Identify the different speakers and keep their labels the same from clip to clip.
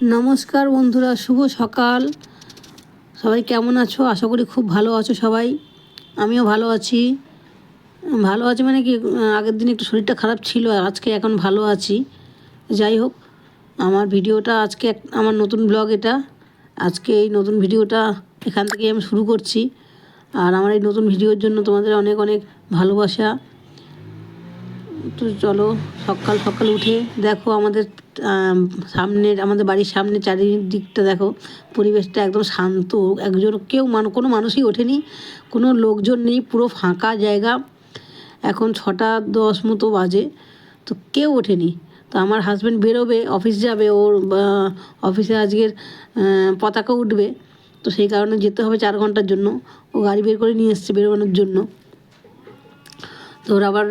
Speaker 1: নমস্কার বন্ধুরা, শুভ সকাল। সবাই কেমন আছো? আশা করি খুব ভালো আছো সবাই। আমিও ভালো আছি। ভালো আছি মানে কি, আগের দিন একটু শরীরটা খারাপ ছিল আজকে এখন ভালো আছি। যাই হোক, আমার ভিডিওটা আজকে আমার নতুন ব্লগ এটা। আজকে এই নতুন ভিডিওটা এখান থেকে আমি শুরু করছি। আর আমার এই নতুন ভিডিওর জন্য তোমাদের অনেক অনেক ভালোবাসা। তো চলো সকাল সকাল উঠে দেখো আমাদের আম, সামনের আমাদের বাড়ির সামনে চারিদিকটা দেখো পরিবেশটা একদম শান্ত। একজন কেউ মান কোনো মানুষই ওঠেনি কোনো লোকজন নেই পুরো ফাঁকা জায়গা। এখন ছটা দশ মতো বাজে তো কেউ ওঠেনি। তো আমার হাজব্যান্ড বেরোবে অফিস যাবে ওর অফিসে আজকের পতাকা উঠবে। তো সেই কারণে যেতে হবে চার ঘণ্টার জন্য। ও গাড়ি বের করে নিয়ে এসছে বেরোনোর জন্য। তো ওর আবার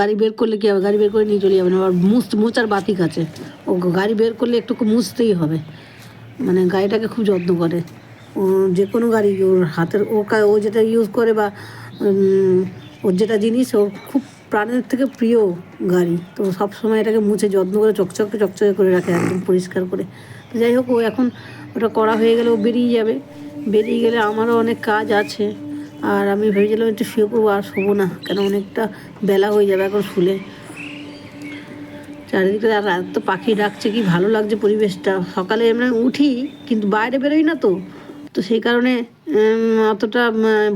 Speaker 1: গাড়ি বের করলে কি হবে? গাড়ি বের করে নিয়ে চলে যাবে না? আবার মুছ মোচার বাতিক আছে। ও গাড়ি বের করলে একটু মুছতেই হবে। মানে গাড়িটাকে খুব যত্ন করে। ও যে কোনো গাড়ি, ওর হাতের, ও ও যেটা ইউজ করে বা ওর যেটা জিনিস ওর খুব প্রাণের থেকে প্রিয় গাড়ি। তো সব সময় এটাকে মুছে, যত্ন করে, চকচকে চকচকে করে রাখে, একদম পরিষ্কার করে। তো যাই হোক, ও এখন ওটা করা হয়ে গেলে ও বেরিয়ে যাবে। বেরিয়ে গেলে আমারও অনেক কাজ আছে। আর আমি ভেবেছিলাম একটু শুয়ে পড়ব, আর শোবো না, কেন অনেকটা বেলা হয়ে যাবে এখন শুলে। চারিদিকে আর রাত তো পাখি ডাকছে, কি ভালো লাগছে পরিবেশটা। সকালে এমনি উঠি, কিন্তু বাইরে বেরোই না তো। তো সেই কারণে অতটা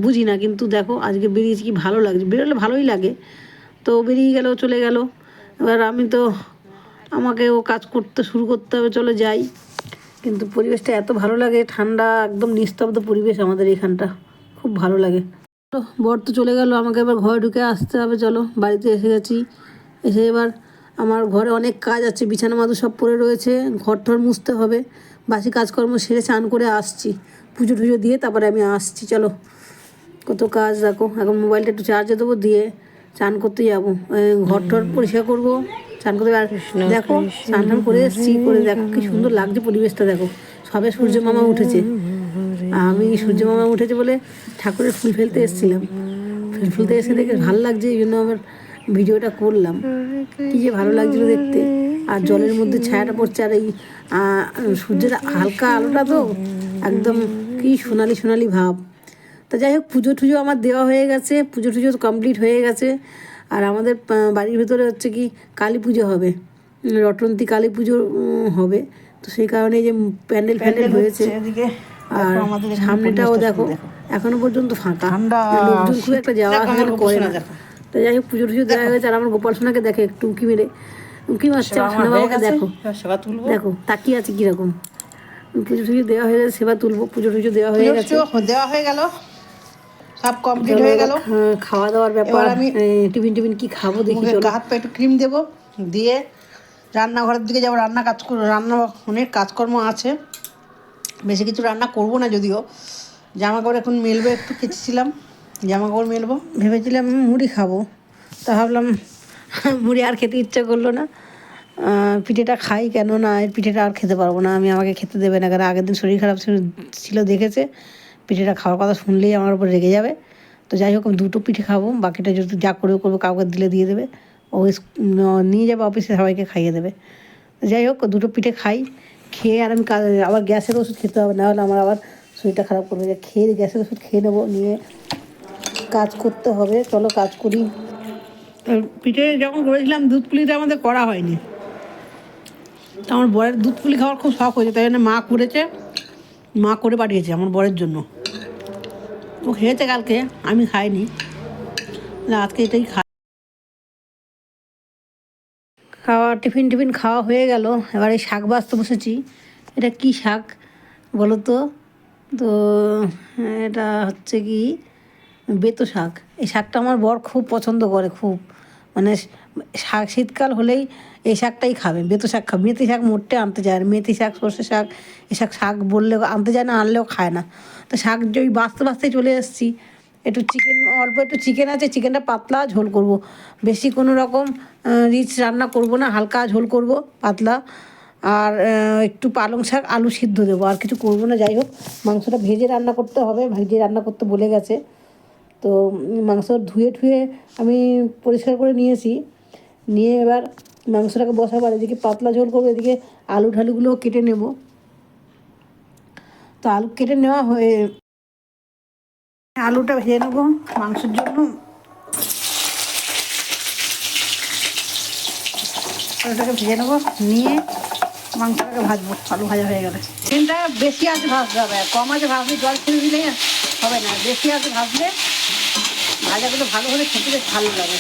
Speaker 1: বুঝি না, কিন্তু দেখো, আজকে বেরিয়েছি, কি ভালো লাগছে। বেরোলে ভালোই লাগে। তো বেরিয়ে গেল, চলে গেল। এবার আমি তো, আমাকে ও কাজ করতে শুরু করতে হবে, চলো যাই। কিন্তু পরিবেশটা এত ভালো লাগে, ঠান্ডা, একদম নিস্তব্ধ পরিবেশ আমাদের এখানটা। খুব ভালো লাগে। তো বর তো চলে গেল আমাকে এবার ঘরে ঢুকে আসতে হবে চলো বাড়িতে এসে গেছি। এসে এবার আমার ঘরে অনেক কাজ আছে বিছানা মাদু সব পড়ে রয়েছে ঘর টর মুছতে হবে। বাসি কাজকর্ম সেরে চান করে আসছি। পুজো টুজো দিয়ে তারপরে আমি আসছি চলো। কত কাজ দেখো এখন মোবাইলটা একটু চার্জে দেবো দিয়ে চান করতে যাব। ঘর টর পরিষ্কার করব চান করতে আর দেখো চান টান করে এসছি করে দেখো কি সুন্দর লাগছে পরিবেশটা দেখো। সবে সূর্য মামা উঠেছে। আমি সূর্য মামা উঠেছে বলে ঠাকুরের ফুল ফেলতে এসেছিলাম। ফুল ফেলতে এসে দেখে ভালো লাগছে এই জন্য আবার ভিডিওটা করলাম। কি যে ভালো লাগছিল দেখতে। আর জলের মধ্যে ছায়াটা পড়ছে আর এই সূর্যের হালকা আলোটা তো একদম কি সোনালি সোনালি ভাব। তা যাই হোক পুজো টুজো আমার দেওয়া হয়ে গেছে পুজো টুজো কমপ্লিট হয়ে গেছে। আর আমাদের বাড়ির ভেতরে হচ্ছে কি কালী পুজো হবে। রটন্তী কালী পুজো হবে। তো সেই কারণে যে প্যান্ডেল ফ্যান্ডেল হয়েছে।
Speaker 2: এদিকে।
Speaker 1: আর সামনেটাও দেখো এখনও পর্যন্ত ফাঁকা। লোকজন খুব একটা যাওয়া
Speaker 2: আমার
Speaker 1: করে না। তো যাই হোক পুজো টুজো দেওয়া হয়েছে আর আমার গোপাল সোনাকে দেখে একটু উঁকি মেরে উঁকি মারছে সোনা বাবাকে দেখো। দেখো তাকিয়ে আছে কীরকম। পুজো টুজো দেওয়া হয়ে গেছে সেবা তুলবো পুজো টুজো দেওয়া হয়ে গেছে।
Speaker 2: দেওয়া হয়ে গেল। সব কমপ্লিট হয়ে গেল।
Speaker 1: হ্যাঁ, খাওয়া দাওয়ার ব্যাপার
Speaker 2: আমি-
Speaker 1: টিফিন টিফিন কি খাব দেখি চলো।
Speaker 2: হাত পা একটু ক্রিম দেবো দিয়ে রান্নাঘরের দিকে যাব রান্না কাজ রান্না অনেক কাজকর্ম আছে। বেশি কিছু রান্না করব না যদিও। জামা কাপড় এখন মেলবো, একটু কেচেছিলাম জামা কাপড় মেলবো।
Speaker 1: ভেবেছিলাম মুড়ি খাব। তা ভাবলাম, মুড়ি আর খেতে ইচ্ছা করল না। পিঠেটা খাই কেন না, এর পিঠেটা আর খেতে পারব না, আমি আমাকে খেতে দেবে না, কারণ আগের দিন শরীর খারাপ ছিল- ছিল দেখেছে। পিঠেটা খাওয়ার কথা শুনলেই আমার উপর রেগে যাবে। তো যাই হোক, আমি দুটো পিঠে খাব, বাকিটা যদি যা করবে করব কাউকে দিলে দিয়ে দেবে। ও নিয়ে যাবে অফিসে, সবাইকে খাইয়ে দেবে। যাই হোক, দুটো পিঠে খাই। খেয়ে আর আমি আবার গ্যাসের ওষুধ খেতে হবে না হলে আমার আবার শরীরটা খারাপ করবে। খেয়ে গ্যাসের ওষুধ খেয়ে নেব নিয়ে কাজ করতে হবে, চলো কাজ করি। পিঠে যখন করেছিলাম, দুধ পুলিটা আমাদের করা হয়নি। তো আমার বরের দুধ পুলি খাওয়ার খুব শখ হয়েছে, তাই জন্য মা করেছে, মা করে পাঠিয়েছে আমার বরের জন্য। ও খেয়েছে কালকে, আমি খাইনি। আজকে এটাই খাই। খাওয়া টিফিন টিফিন খাওয়া হয়ে গেল। এবার এই শাক বাঁচতে বসেছি। এটা কি শাক বলো তো? তো, এটা হচ্ছে কি বেতো শাক। এই শাকটা আমার বর খুব পছন্দ করে খুব। মানে শাক শীতকাল হলেই এই শাকটাই খাবে। বেতো শাক খাবে। মেথি শাক মোটে আনতে যায় না মেথি শাক, সর্ষে শাক, এসব শাক বললে আনতে যায় না, আনলেও খায় না। তো শাক যে ওই বাঁচতে বাঁচতে চলে এসেছি। একটু চিকেন অল্প একটু চিকেন আছে চিকেনটা পাতলা ঝোল করব। বেশি কোনো রকম রিচ রান্না করব না, হালকা ঝোল করব, পাতলা। আর একটু পালং শাক, আলু সিদ্ধ দেবো, আর কিছু করব না, যাই হোক। মাংসটা ভেজে রান্না করতে হবে, ভেজে রান্না করতে বলে গেছে। তো, মাংস ধুয়ে ঠুয়ে আমি পরিষ্কার করে নিয়েছি। নিয়ে এবার
Speaker 3: মাংসটাকে বসাবার, এদিকে পাতলা ঝোল করব, এদিকে আলু ঢালুগুলোও কেটে নেব। তো, আলু কেটে নেওয়া হয়ে
Speaker 1: আলুটা ভেজে নেব মাংসের জন্য। আলুটাকে ভেজে নেব, নিয়ে মাংসটাকে ভাজবো। আলু ভাজা হয়ে গেলে। চিনটা বেশি আছে ভাজতে হবে। কম আছে ভাজলে জল ছেড়ে দিলে হবে না। বেশি আছে ভাজলে ভাজাগুলো ভালো হলে খেতে বেশ ভালো লাগে।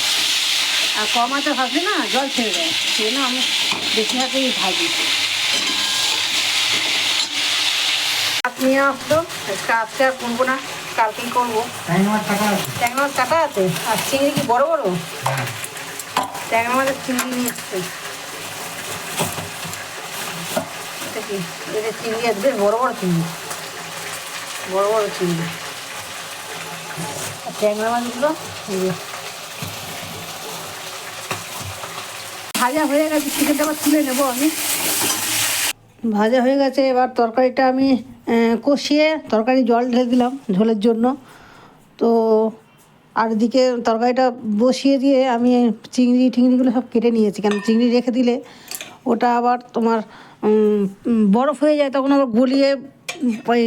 Speaker 1: আর কম আছে ভাজলে না জল ছেড়ে দেয়। সেই জন্য আমি বেশি হাতেই ভাজি। ভাত নিয়ে আসতো। আজকে আর করব না কালকেই করব। ট্যাংরা মাছ কাটা আছে? আর চিংড়ি কি বড় বড়? ট্যাংরা মাছের চিংড়ি নিয়ে এসছে। এটা কি? এটা চিংড়ি আছে বেশ বড় বড় চিংড়ি। বড় বড় চিংড়ি। আর ট্যাংরা মাছগুলো ভাজা হয়ে গেছে চিকেনটা আবার তুলে নেব আমি। ভাজা হয়ে গেছে এবার তরকারিটা আমি কষিয়ে তরকারি জল ঢেলে দিলাম ঝোলের জন্য। তো আর এদিকে তরকারিটা বসিয়ে দিয়ে আমি চিংড়ি টিংড়িগুলো সব কেটে নিয়েছি। কারণ চিংড়ি রেখে দিলে ওটা আবার তোমার বরফ হয়ে যায় তখন আবার গলিয়ে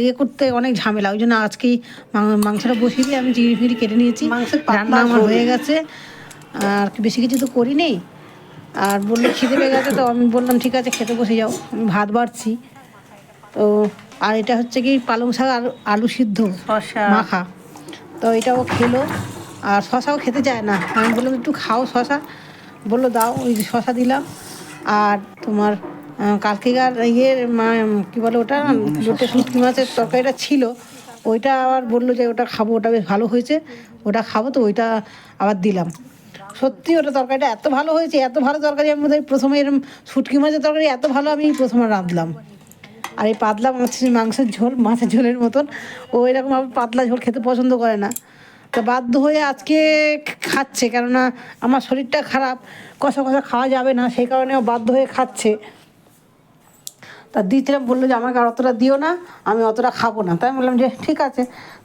Speaker 1: ইয়ে করতে অনেক ঝামেলা। ওই জন্য আজকেই মাংসটা বসিয়ে দিয়ে আমি চিংড়ি ফিংড়ি কেটে নিয়েছি। রান্না আমার হয়ে গেছে। আর বেশি কিছু তো করিনি। আর বলল খিদে পেয়ে গেছে তো আমি বললাম ঠিক আছে খেতে বসে যাও। আমি ভাত বাড়ছি। তো আর এটা হচ্ছে কি পালং শাক আর আলু সিদ্ধ মাখা। তো এটাও খেলো। আর শশাও খেতে চায় না। আমি বললাম একটু খাও শশা বলল দাও। ওই শশা দিলাম। আর তোমার কালকেকার ইয়ে মা- কি বলে ওটা? লোটে শুটকি মাছের তরকারিটা ছিল। ওইটা আবার বলল যে ওটা খাব ওটা বেশ ভালো হয়েছে। ওটা খাব। তো ওইটা আবার দিলাম। সত্যি ওটা তরকারিটা এত ভালো হয়েছে এত ভালো তরকারি আমি বোধহয় প্রথমে এরকম শুটকি মাছের তরকারি এত ভালো আমি প্রথমে রাঁধলাম। আর এই পাতলা মাছের মাংসের ঝোল, মাছের ঝোলের মতন। ও এরকম আবার পাতলা ঝোল খেতে পছন্দ করে না। তো বাধ্য হয়ে আজকে খাচ্ছে, কেননা আমার শরীরটা খারাপ, কষা কষা খাওয়া যাবে না, সেই কারণে ও বাধ্য হয়ে খাচ্ছে। তা দিয়েছিলাম, বলল যে আমাকে আর অতটা দিও না, আমি অতটা খাব না। তাই বললাম যে ঠিক আছে,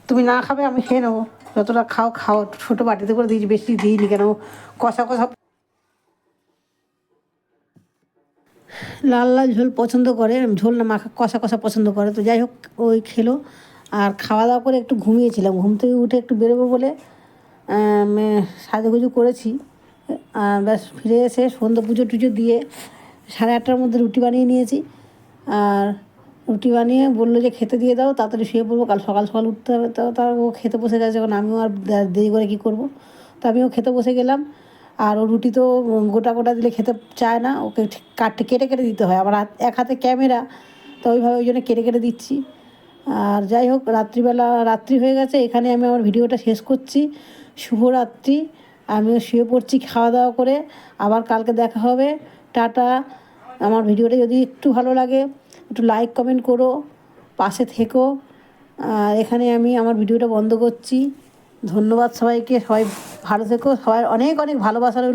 Speaker 1: তুমি না খাবে আমি খেয়ে নেব। যতটা খাও খাও ছোটো বাটিতে করে দিয়েছি, বেশি দিইনি কেন, কষা কষা লাল লাল ঝোল পছন্দ করে, ঝোল না মাখা, কষা কষা পছন্দ করে। তো যাই হোক, ওই খেলো। আর খাওয়া দাওয়া করে একটু ঘুমিয়েছিলাম। ঘুম থেকে উঠে একটু বেরোবো বলে সাজুগুজু করেছি। আর ব্যাস ফিরে এসে সন্ধ্যা পুজো টুজো দিয়ে সাড়ে আটটার মধ্যে রুটি বানিয়ে নিয়েছি। আর রুটি বানিয়ে বলল যে, খেতে দিয়ে দাও, তাড়াতাড়ি শুয়ে পড়ব, কাল সকাল সকাল উঠতে হবে। তো তার ও খেতে বসে গেছে, এখন আমিও আর দেরি করে কী করব? তো আমিও খেতে বসে গেলাম। আর ও রুটি তো গোটা গোটা দিলে খেতে চায় না, ওকে কাটতে কেটে কেটে দিতে হয়। আমার এক হাতে ক্যামেরা, তো ওইভাবে ওই জন্য কেটে কেটে দিচ্ছি। আর যাই হোক, রাত্রিবেলা, রাত্রি হয়ে গেছে, এখানে আমি আমার ভিডিওটা শেষ করছি। শুভরাত্রি, আমিও শুয়ে পড়ছি খাওয়া দাওয়া করে। আবার কালকে দেখা হবে। টাটা। আমার ভিডিওটা যদি একটু ভালো লাগে, একটু লাইক, কমেন্ট করো, পাশে থেকো। আর এখানে আমি আমার ভিডিওটা বন্ধ করছি। ধন্যবাদ সবাইকে, সবাই ভালো থেকো সবাই অনেক অনেক ভালোবাসা রইল।